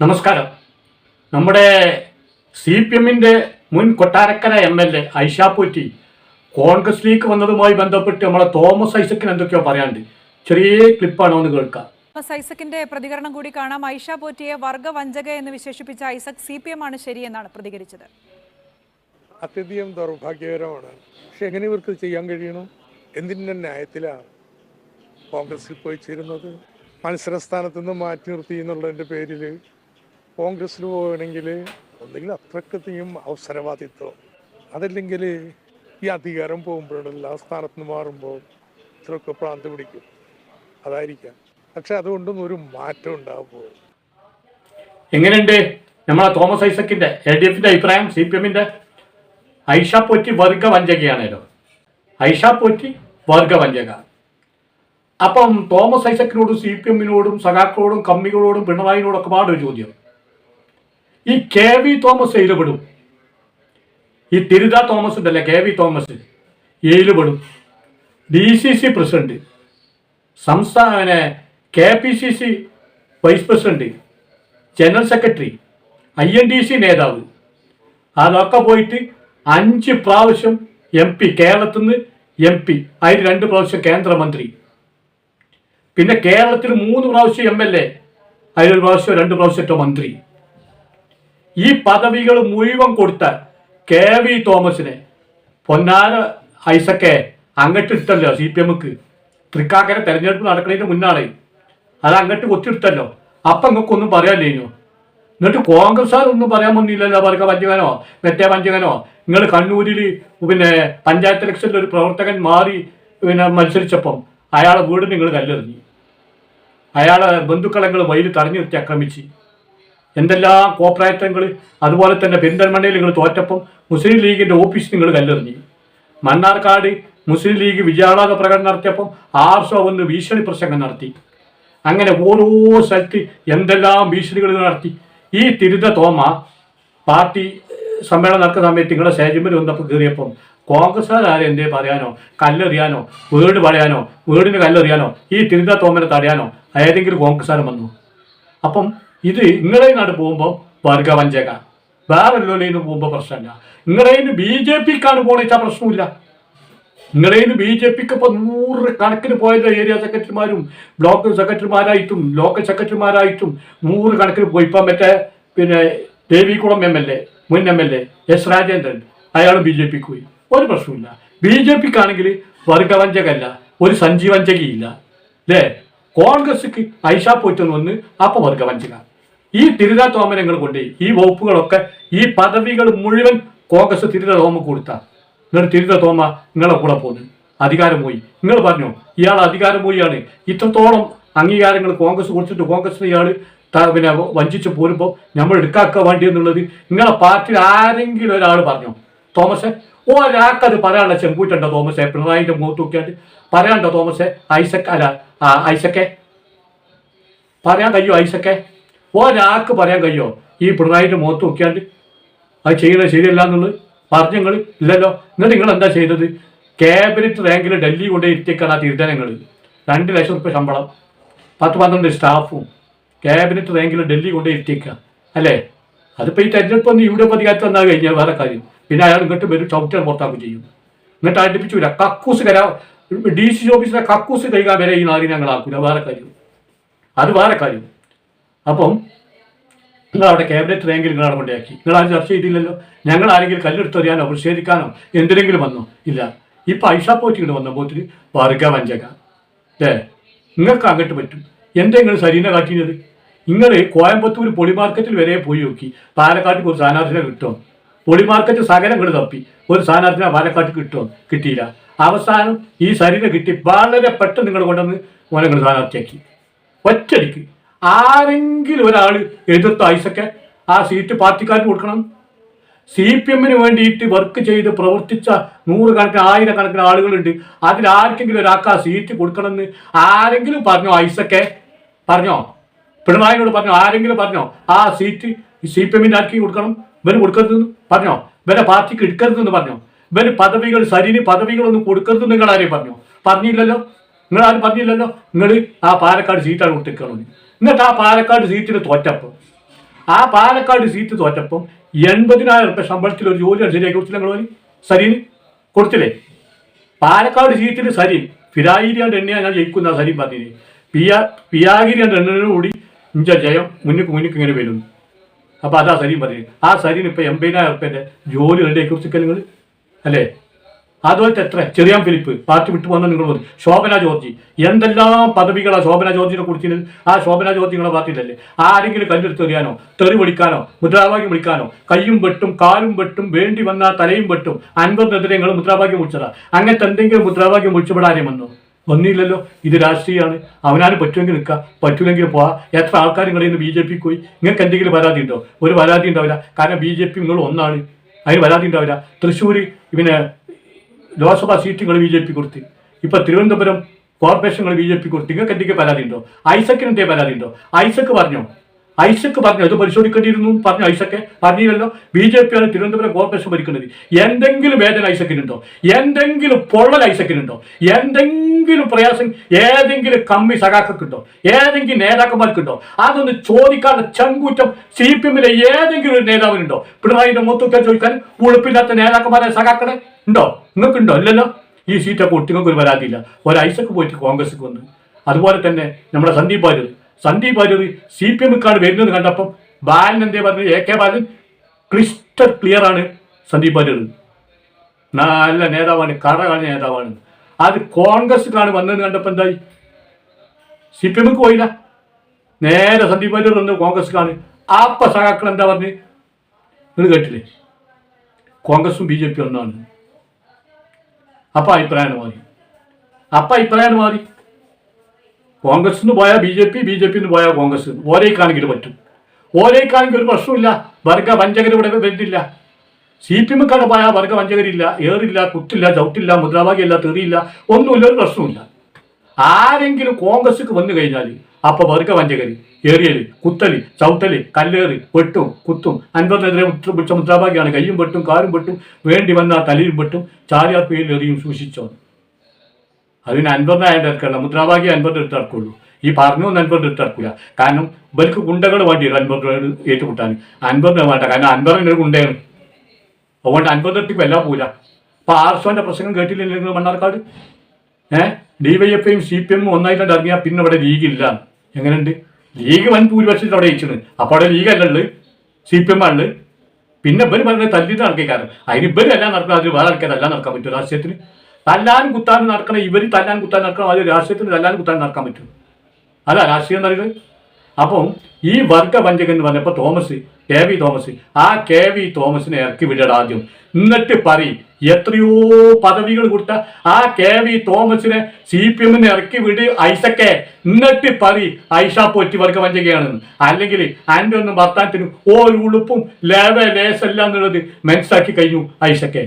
നമസ്കാരം. നമ്മുടെ C P എമ്മിന്റെ മുൻ Kottarakkara M L A Aisha Potty കോൺഗ്രസിലേക്ക് വന്നതുമായി ബന്ധപ്പെട്ട് നമ്മളെ തോമസ് ഐസക്കിന് എന്തൊക്കെയോ പറയാണ്ട് ചെറിയ ക്ലിപ്പാണ് ഒന്ന് കേൾക്കാം. തോമസ് ഐസക്കിന്റെ പ്രതികരണം കൂടി കാണാം. ഐഷ പോറ്റിയെ വർഗവഞ്ചക എന്ന് വിശേഷിപ്പിച്ച ഐസക് സി പി എം ആണ് ശരിയെന്നാണ് പ്രതികരിച്ചത്. അത്യധികം ദൗർഭാഗ്യകരമാണ്. പക്ഷെ എങ്ങനെ ഇവർക്ക് ചെയ്യാൻ കഴിയണം? എന്തിന്റെ ന്യായത്തിലാണ് കോൺഗ്രസിൽ പോയി ചേരുന്നത്? മത്സര സ്ഥാനത്ത് നിന്ന് മാറ്റി നിർത്തി എന്നുള്ളതിന്റെ പേരിൽ കോൺഗ്രസ്സിൽ പോവുകയാണെങ്കിൽ ഒന്നെങ്കിൽ അത്രക്കത്തെയും അവസരവാദിത്വം അതല്ലെങ്കിൽ ഈ അധികാരം പോകുമ്പോഴുള്ള സ്ഥാനത്ത് നിന്ന് മാറുമ്പോൾ ഇത്രയൊക്കെ പ്രാന്ത് പിടിക്കും. അതായിരിക്കാം. പക്ഷെ അതുകൊണ്ടൊന്നും ഒരു മാറ്റം ഉണ്ടാകുമ്പോൾ എങ്ങനെയുണ്ട്? നമ്മളെ തോമസ് ഐസക്കിന്റെ എൽ ഡി എഫിന്റെ അഭിപ്രായം സി പി എമ്മിന്റെ ഐഷ പോറ്റി വർഗവഞ്ചകയാണല്ലോ ഐഷ പോറ്റി വർഗവഞ്ചക അപ്പം തോമസ് ഐസക്കിനോടും സി പി എമ്മിനോടും സഖാക്കളോടും കമ്മികളോടും പിണറായിനോടും ഒക്കെ പാടൊരു ചോദ്യം. ഈ കെ വി തോമസ് എയിലുപെടും. ഈ തിരുത തോമസ് ഉണ്ടല്ലേ കെ വി തോമസ് എയിലുപെടും. ഡി സി സി പ്രസിഡന്റ് സംസ്ഥാന K P C C vice president general secretary I N D C നേതാവ്. അതൊക്കെ പോയിട്ട് അഞ്ച് പ്രാവശ്യം എം പി കേരളത്തിൽ നിന്ന് എം പി അതിൽ രണ്ട് പ്രാവശ്യം കേന്ദ്രമന്ത്രി. പിന്നെ കേരളത്തിൽ മൂന്ന് പ്രാവശ്യം എം എൽ എ അതിലൊരു പ്രാവശ്യം രണ്ട് പ്രാവശ്യത്തെ മന്ത്രി. ഈ പദവികൾ മുഴുവൻ കൊടുത്ത കെ വി തോമസിനെ പൊന്നാര ഐസക്കെ അങ്ങട്ട് ഇട്ടല്ലോ സി പി എമ്മുക്ക്. തൃക്കാക്കര തെരഞ്ഞെടുപ്പ് നടക്കുന്നതിന് മുന്നാളെ. അത് അങ്ങട്ട് കൊത്തിയെടുത്തല്ലോ അപ്പം നിങ്ങൾക്കൊന്നും ഒന്നും എന്നിട്ട് എന്നിട്ട് കോൺഗ്രസ്സുകാരൊന്നും പറയാൻ വന്നില്ലല്ലോ പറയുക പഞ്ചകനോ? മറ്റേ പഞ്ചകനോ? നിങ്ങൾ കണ്ണൂരിൽ പിന്നെ പഞ്ചായത്ത് ഇലക്ഷനിൽ ഒരു പ്രവർത്തകൻ മാറി പിന്നെ മത്സരിച്ചപ്പം അയാളെ വീട് നിങ്ങൾ കല്ലെറിഞ്ഞു. അയാളെ ബന്ധുക്കളെ നിങ്ങൾ വയലിൽ തടഞ്ഞു നിർത്തി ആക്രമിച്ച്. എന്തെല്ലാം കോപ്രായത്തങ്ങൾ അതുപോലെ തന്നെ പെരിന്തൽമണ്ണയിൽ നിങ്ങൾ തോറ്റപ്പം മുസ്ലിം ലീഗിന്റെ ഓഫീസ് നിങ്ങൾ കല്ലെറിഞ്ഞു. മണ്ണാർക്കാട് മുസ്ലിം ലീഗ് വിജയാളാത പ്രകടനം നടത്തിയപ്പം ആർഷോ വന്ന് ഭീഷണി പ്രസംഗം നടത്തി. അങ്ങനെ ഓരോ സ്ഥലത്ത് എന്തെല്ലാം ഭീഷണികൾ നടത്തി. ഈ തിരുത തോമ പാർട്ടി സമ്മേളനം നടക്കുന്ന സമയത്ത് നിങ്ങളുടെ സേജമ്പിൽ വന്നപ്പോൾ കയറിയപ്പം കോൺഗ്രസ്സുകാരെ എന്തേ പറയാനോ? കല്ലെറിയാനോ? വീട് പറയാനോ? വീടിന് കല്ലെറിയാനോ? ഈ തിരുത തോമനെ തടയാനോ? ഏതെങ്കിലും കോൺഗ്രസ്സുകാരൻ വന്നു? അപ്പം ഇത് നിങ്ങളെ നാട് പോകുമ്പോൾ വർഗവഞ്ചക വേറെ ലോലേന്ന് പോകുമ്പോൾ പ്രശ്നമില്ല. ഇങ്ങളേന്ന് ബി ജെ പിക്കാണ് പോണെച്ചാൽ പ്രശ്നമില്ല. ഇങ്ങളേന്ന് ബി ജെ പിക്ക് ഇപ്പൊ നൂറ് കണക്കിന് പോയത് ഏരിയ സെക്രട്ടറിമാരും ബ്ലോക്ക് സെക്രട്ടറിമാരായിട്ടും ലോക്കൽ സെക്രട്ടറിമാരായിട്ടും നൂറ് കണക്കിന് പോയി. ഇപ്പം മറ്റേ പിന്നെ ദേവികുളം എം എൽ എ മുൻ M L A S Rajendran അയാൾ ബി ജെ പിക്ക് പോയി. ഒരു പ്രശ്നമില്ല ബി ജെ പിക്കാണെങ്കിൽ വർഗവഞ്ചകല്ല ഒരു സഞ്ജീവഞ്ചകയില്ല അല്ലേ കോൺഗ്രസ്ക്ക് ഐഷാ പോയിട്ടൊന്ന് വന്ന് അപ്പൊ വർഗവഞ്ചക ഈ തിരുതാ തോമനങ്ങൾ കൊണ്ട് ഈ വകുപ്പുകളൊക്കെ ഈ പദവികൾ മുഴുവൻ കോൺഗ്രസ് തിരുത തോമ കൊടുത്ത. എന്നിട്ട് തിരുത തോമ നിങ്ങളെ കൂടെ പോന്നു. അധികാരം പോയി. നിങ്ങൾ പറഞ്ഞു ഇയാൾ അധികാരം പോയിയാണ് ഇത്രത്തോളം അംഗീകാരങ്ങൾ കോൺഗ്രസ് കൊടുത്തിട്ട് കോൺഗ്രസിന് ഇയാൾ പിന്നെ വഞ്ചിച്ച് പോരുമ്പോൾ നമ്മൾ എടുക്കാക്കാൻ വേണ്ടി എന്നുള്ളത് നിങ്ങളെ പാർട്ടിയിൽ ആരെങ്കിലും ഒരാൾ പറഞ്ഞു. തോമസെ ഒരാൾക്കത് പറയാനുള്ള ചെങ്കൂറ്റണ്ട തോമസെ? പിണറായിന്റെ മുഖത്ത് നോക്കിയാണ്ട് പറയാണ്ട തോമസെ? ഐസക് അല്ല ഐസക്കെ. പറയാൻ കഴിയോ ഐസക്കെ? ഒരാൾക്ക് പറയാൻ കഴിയോ? ഈ പിണറായിന്റെ മുഖത്ത് നോക്കിയാണ്ട് അത് ചെയ്യുന്നത് ശരിയല്ല എന്നുള്ളത് പറഞ്ഞു നിങ്ങൾ ഇല്ലല്ലോ. എന്നിട്ട് നിങ്ങൾ എന്താ ചെയ്തത്? ക്യാബിനറ്റ് റാങ്കിൽ ഡൽഹി കൊണ്ടേ ഇരുത്തിയേക്കാണ് ആ തീരുമാനങ്ങൾ രണ്ട് ലക്ഷം റുപ്യ ശമ്പളം പത്ത് പന്ത്രണ്ട് സ്റ്റാഫും ക്യാബിനറ്റ് റാങ്കിൽ ഡൽഹി കൊണ്ടേ ഇരുത്തിയേക്കുക അല്ലേ? അതിപ്പോൾ ഈ തെരഞ്ഞെടുപ്പ് ഒന്ന് ഇവിടെ പതികാലത്ത് വന്നാൽ കഴിഞ്ഞാൽ വേറെ കാര്യം. പിന്നെ അയാൾ ഇങ്ങോട്ട് വരും ചവിട്ടാൻ പുറത്താക്കും ചെയ്യും. എന്നിട്ട് അടുപ്പിച്ചില്ല കക്കൂസ് കരാ ഡി സി ഓഫീസിലെ കക്കൂസ് കഴിക്കാൻ വരെ ഈ നാടിനെ ഞങ്ങൾ ആക്കില്ല വേറെ കാര്യം. അത് വേറെ കാര്യം. അപ്പം നിങ്ങൾ അവിടെ ക്യാബിനറ്റ് റാങ്കിൽ നിങ്ങൾ അവിടെ കൊണ്ടാക്കി നിങ്ങൾ ആരും ചർച്ച ചെയ്തില്ലല്ലോ? ഞങ്ങൾ ആരെങ്കിലും കല്ലെടുത്തെറിയാനോ പ്രതിഷേധിക്കാനോ എന്തിനെങ്കിലും വന്നോ? ഇല്ല. ഇപ്പൊ ഐഷാ പോറ്റി വന്ന? പോത്തിന് വർഗ വഞ്ചക. അല്ലേ നിങ്ങൾക്ക് അങ്ങോട്ട് പറ്റും. എന്താ നിങ്ങൾ സരീന കാട്ടിയത്? നിങ്ങൾ കോയമ്പത്തൂർ പൊളി മാർക്കറ്റിൽ വരെ പോയി നോക്കി. പാലക്കാട്ടിൽ ഒരു സ്ഥാനാർത്ഥിനെ കിട്ടുമോ പൊളി മാർക്കറ്റ് സകലം കൂടെ തപ്പി. ഒരു സ്ഥാനാർത്ഥിനെ പാലക്കാട്ട് കിട്ടുമോ കിട്ടിയില്ല. അവസാനം ഈ സരിന് കിട്ടി. വളരെ പെട്ടെന്ന് നിങ്ങൾ കൊണ്ടുവന്ന് മോനെ നിങ്ങൾ സ്ഥാനാർത്ഥിയാക്കി. ഒറ്റടിക്ക് ആരെങ്കിലും ഒരാൾ എതിർത്ത ഐസൊക്കെ ആ സീറ്റ് പാർട്ടിക്കാർക്ക് കൊടുക്കണം. സി പി എമ്മിന് വേണ്ടിയിട്ട് വർക്ക് ചെയ്ത് പ്രവർത്തിച്ച നൂറുകണക്കിന് ആയിരക്കണക്കിന് ആളുകളുണ്ട്. അതിൽ ആർക്കെങ്കിലും ഒരാൾക്ക് ആ സീറ്റ് കൊടുക്കണമെന്ന് ആരെങ്കിലും പറഞ്ഞോ ഐസൊക്കെ? പറഞ്ഞോ? പിണറായിനോട് പറഞ്ഞോ? ആരെങ്കിലും പറഞ്ഞോ? ആ സീറ്റ് സി പി എമ്മിന്റെ ആർക്കും കൊടുക്കണം? ഇവന് കൊടുക്കരുതെന്ന് പറഞ്ഞോ? ഇവരെ പാർട്ടിക്ക് എടുക്കരുതെന്ന് പറഞ്ഞോ? ഇവന് പദവികൾ സരിന് പദവികളൊന്നും കൊടുക്കരുതെന്ന് നിങ്ങൾ ആരെയും പറഞ്ഞോ? പറഞ്ഞില്ലല്ലോ? നിങ്ങൾ ആരും പറഞ്ഞില്ലല്ലോ? നിങ്ങൾ ആ പാലക്കാട് സീറ്റാണ് കൊടുത്തിരിക്കണമെന്ന് എന്നിട്ട് ആ പാലക്കാട് സീറ്റിന് തോറ്റപ്പം ആ പാലക്കാട് സീറ്റ് തോറ്റപ്പം എൺപതിനായിരം റുപ്യ ശമ്പളത്തിൽ ഒരു ജോലി ശരിയാക്കി കൊടുത്തില്ല നിങ്ങൾ സരീന് കൊടുത്തില്ലേ? പാലക്കാട് സീറ്റിൽ സരീൻ ഫിരായിരിയാണ്ട് എണ്ണയാണ് ഞാൻ ജയിക്കുന്ന സരീൻ പറഞ്ഞിന് പിയാ പിയാഗിരിയാണ്ട് എണ്ണനോട് കൂടി ഇഞ്ച ജയം മുന്നിക്ക് മുന്നിക്ക് ഇങ്ങനെ വരുന്നു. അപ്പൊ അതാ സരീം പറഞ്ഞത്. ആ സരീൻ ഇപ്പൊ എൺപതിനായിരം റുപ്യന്റെ ജോലി റെഡിയാക്കി കുറിച്ചൊക്കെ നിങ്ങൾ അല്ലേ? അതുപോലത്തെ എത്ര? ചെറിയാൻ ഫിലിപ്പ് പാർട്ടി വിട്ടു വന്ന നിങ്ങൾ മതി ശോഭന ജോർജി എന്തെല്ലാം പദവികളാണ് ശോഭന ജോർജിനെ കുറിച്ച് ആ ശോഭന ജോർജി നിങ്ങളെ പാർട്ടിയിലല്ലേ ആരെങ്കിലും കല്ലെടുത്ത് എറിയാനോ? തെറി വിളിക്കാനോ? മുദ്രാവാക്യം വിളിക്കാനോ? കയ്യും വെട്ടും കാലും വെട്ടും വേണ്ടി വന്ന തലയും വെട്ടും. അൻപതിനെതിരെ നിങ്ങൾ മുദ്രാവാക്യം വിളിച്ചതാ. അങ്ങനത്തെ എന്തെങ്കിലും മുദ്രാവാക്യം വിളിച്ചുപെടാനേ വന്നോ? ഒന്നുമില്ലല്ലോ ഇത് രാഷ്ട്രീയമാണ്. അവനാണ് പറ്റുമെങ്കിൽ നിൽക്കുക പറ്റൂലെങ്കിൽ പോവാ. എത്ര ആൾക്കാർ നിങ്ങളിൽ നിന്ന് ബി ജെ പിക്ക് പോയി? നിങ്ങൾക്ക് എന്തെങ്കിലും പരാതി ഉണ്ടോ? ഒരു പരാതി ഉണ്ടാവില്ല. കാരണം ബി ജെ പി നിങ്ങൾ ഒന്നാണ്. അതിന് പരാതി ഉണ്ടാവില്ല. തൃശ്ശൂർ പിന്നെ ലോക്സഭാ സീറ്റ് നിങ്ങൾ ബി ജെ പി കൊടുത്ത്. ഇപ്പൊ തിരുവനന്തപുരം കോർപ്പറേഷൻ നിങ്ങൾ ബി ജെ പി കൊടുത്ത്. നിങ്ങൾക്ക് എന്തെങ്കിലും പരാതി ഉണ്ടോ? ഐസക്കിന് എന്തേ പരാതി ഉണ്ടോ? ഐസക്ക് പറഞ്ഞോ? ഐസക്ക് പറഞ്ഞു അത് പരിശോധിക്കേണ്ടിയിരുന്നു പറഞ്ഞു ഐസക്ക് പറഞ്ഞില്ലല്ലോ. ബി ജെ പി ആണ് തിരുവനന്തപുരം കോർപ്പറേഷൻ ഭരിക്കുന്നത്. എന്തെങ്കിലും വേദന ഐസക്കിനുണ്ടോ? എന്തെങ്കിലും പൊള്ളൽ ഐസക്കിനുണ്ടോ? എന്തെങ്കിലും പ്രയാസം ഏതെങ്കിലും കമ്മി സഖാക്കൾക്കുണ്ടോ? ഏതെങ്കിലും നേതാക്കന്മാർക്കുണ്ടോ? അതൊന്ന് ചോദിക്കാത്ത ചങ്കൂറ്റം സി പി എമ്മിലെ ഏതെങ്കിലും ഒരു നേതാവിനുണ്ടോ? പിണറായിന്റെ മൊത്തത്തെ ചോദിക്കാൻ ഉളുപ്പില്ലാത്ത നേതാക്കന്മാരെ സഖാക്കളെ ഉണ്ടോ? നിങ്ങൾക്കുണ്ടോ? ഇല്ലല്ലോ. ഈ സീറ്റൊക്കെ ഒട്ടുങ്ങൾക്ക് ഒരു പരാതിയില്ല. ഒരു ഐസക്ക് പോയിട്ട് കോൺഗ്രസ് വന്ന്. അതുപോലെ തന്നെ നമ്മുടെ സന്ദീപ് വാര്യർ സന്ദീപ് വാര്യർ സി പി എമ്മിക്കാണ് വരുന്നത് കണ്ടപ്പം ബാലൻ എന്തേ പറഞ്ഞത് A K Balan crystal clear ആണ് സന്ദീപ് വാര്യർ. നല്ല നേതാവാണ് കറകാണ് നേതാവാണ്. അത് കോൺഗ്രസ്സുകാണ് വന്നത് കണ്ടപ്പോൾ എന്തായി? സി പി എമ്മിക്ക് പോയില്ല. നേരെ സന്ദീപ് വാര്യർ വന്ന് കോൺഗ്രസ്സുകാണ്. ആപ്പ സഖാക്കൾ എന്താ പറഞ്ഞ്? നിങ്ങൾ കേട്ടില്ലേ? കോൺഗ്രസും ബി ജെ പി ഒന്നാണ്. അപ്പൊ അഭിപ്രായം മാറി. അപ്പൊ അഭിപ്രായം മാറി. കോൺഗ്രസ് നിന്ന് പോയാൽ B J P B J P നിന്ന് പോയാൽ കോൺഗ്രസ് ഓരേക്കാണെങ്കിൽ പറ്റും. ഓരേക്കാണെങ്കിൽ ഒരു പ്രശ്നമില്ല വർഗ വഞ്ചകർ ഇവിടെ വരുന്നില്ല സി പി എമ്മിക്കാണ് പോയാൽ വർഗ വഞ്ചകരില്ല ഏറില്ല കുത്തില്ല ചവിട്ടില്ല മുദ്രാവാക്യമില്ല തെറിയില്ല ഒന്നുമില്ല ഒരു പ്രശ്നമില്ല ആരെങ്കിലും കോൺഗ്രസ്ക്ക് വന്നു കഴിഞ്ഞാൽ അപ്പൊ വർഗ വഞ്ചകർ ഏറിയൽ കുത്തൽ ചവിട്ടൽ കല്ലേറ് വെട്ടും കുത്തും അൻപതിനെതിരെ മുദ്രാവാക്യമാണ് കയ്യും വെട്ടും കാലും വെട്ടും വേണ്ടി വന്നാൽ തലയും വെട്ടും ചാരിയാർ പേരിൽ എറിയും സൂക്ഷിച്ചോ അതിന് അൻപതിനായിരം എടുക്കണ്ട. മുദ്രാവാക്യം അൻപത് എടുത്ത് ഈ പറഞ്ഞൊന്നും അൻപത് എടുത്ത് കാരണം ഇവർക്ക് ഗുണ്ടകൾ വേണ്ടി വരും അൻപത് ഏറ്റുമുട്ടാൻ അൻപത് വേണ്ട. കാരണം അൻപതിന് ഒരു ഗുണ്ടയാണ്. അതുകൊണ്ട് അൻപത് എട്ടിക്കും എല്ലാം പോല അപ്പൊ ആർസോന്റെ പ്രസംഗം കേട്ടില്ലെങ്കിൽ മണ്ണാർക്കാട്? ഏഹ് ഡിവൈഎഫ്ഐയും സി പി എമ്മും ഒന്നായിട്ടുണ്ട് ഇറങ്ങിയാൽ പിന്നെ ഇവിടെ ലീഗ് ഇല്ല. എങ്ങനെയുണ്ട്? ലീഗ് വൻ ഭൂരിപക്ഷത്തിൽ അവിടെ ജയിച്ചത് അപ്പോൾ അവിടെ ലീഗ് അല്ല ഉള്ളത് സി പി എം ആണ് പിന്നെ ഇവർ പറഞ്ഞത് തല്ലിട്ട് നടക്കിക്കാരൻ അതിന് ഇവരെല്ലാം നടക്കുന്നത് അതിന് വേറെ ആൾക്കാരെല്ലാം നടക്കാൻ പറ്റും. രാഷ്ട്രീയത്തിന് തല്ലാനും കുത്താനും നടക്കണം ഇവർ തല്ലാൻ കുത്താൻ നടക്കണം അത് രാഷ്ട്രീയത്തിന് തല്ലാനും കുത്താൻ നടക്കാൻ പറ്റും. അതാ രാഷ്ട്രീയം എന്ന് പറയുന്നത് അപ്പം ഈ വർഗ വഞ്ചകൻ എന്ന് പറഞ്ഞപ്പോൾ തോമസ് കെ വി തോമസ് ആ കെ വി തോമസിനെ ഇറക്കി വിടട ആദ്യം. എന്നിട്ട് പറയും എത്രയോ പദവികൾ കൊടുത്ത ആ കെ വി തോമസിനെ സി പി എമ്മിന് ഇറക്കി വിട് ഐസക്കെ. എന്നിട്ട് പറ ഐഷ പോറ്റി വർഗ വഞ്ചകയാണെന്ന് അല്ലെങ്കിൽ അന്റെ ഒന്നും വർത്താനത്തിന് ഒരു ഉളുപ്പും ലേവ ലേസല്ല എന്നുള്ളത് മനസ്സിലാക്കി കഴിഞ്ഞു ഐസക്കെ.